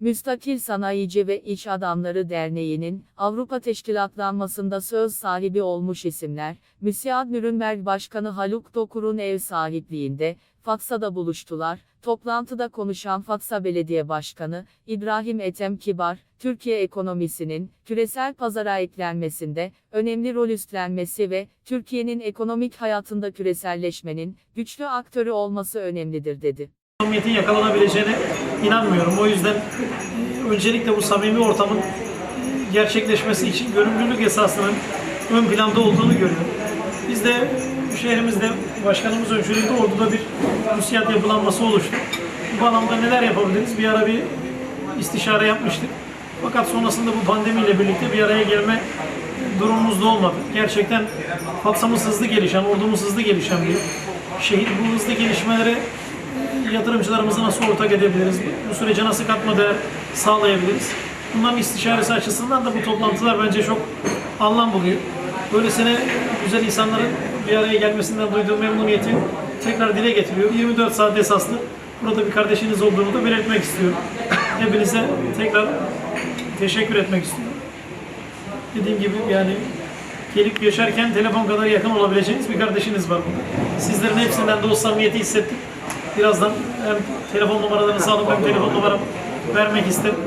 Müstakil Sanayici ve İş Adamları Derneği'nin Avrupa Teşkilatlanmasında söz sahibi olmuş isimler, Müsiad Nürnberg Başkanı Haluk Dokur'un ev sahipliğinde, Fatsa'da buluştular. Toplantıda konuşan Fatsa Belediye Başkanı, İbrahim Ethem Kibar, Türkiye ekonomisinin, küresel pazara eklenmesinde, önemli rol üstlenmesi ve, Türkiye'nin ekonomik hayatında küreselleşmenin, güçlü aktörü olması önemlidir dedi. Samimiyetin yakalanabileceğine inanmıyorum. O yüzden e, öncelikle bu samimi ortamın gerçekleşmesi için gönüllülük esasının ön planda olduğunu görüyorum. Biz de şehrimizde başkanımız öncülüğünde orduda bir müsiyat yapılanması oluştu. Bu bağlamda neler yapabiliriz? Bir ara bir istişare yapmıştık. Fakat sonrasında bu pandemiyle birlikte bir araya gelme durumumuz da olmadı. Gerçekten Fatsamız hızlı gelişen, ordumuz hızlı gelişen bir şehir. Bu hızlı gelişmelere yatırımcılarımızı nasıl ortak edebiliriz? Bu sürece nasıl katma değer sağlayabiliriz? Bunların istişaresi açısından da bu toplantılar bence çok anlam buluyor. Böylesine güzel insanların bir araya gelmesinden duyduğum memnuniyeti tekrar dile getiriyor. 24 saat esaslı burada bir kardeşiniz olduğunu da belirtmek istiyorum. Hepinize tekrar teşekkür etmek istiyorum. Dediğim gibi yani gelip yaşarken telefon kadar yakın olabileceğiniz bir kardeşiniz var burada. Sizlerin hepsinden de samimiyeti hissettim. Birazdan hem telefon numaralarınızı alıp hem telefon numaramı vermek isterim.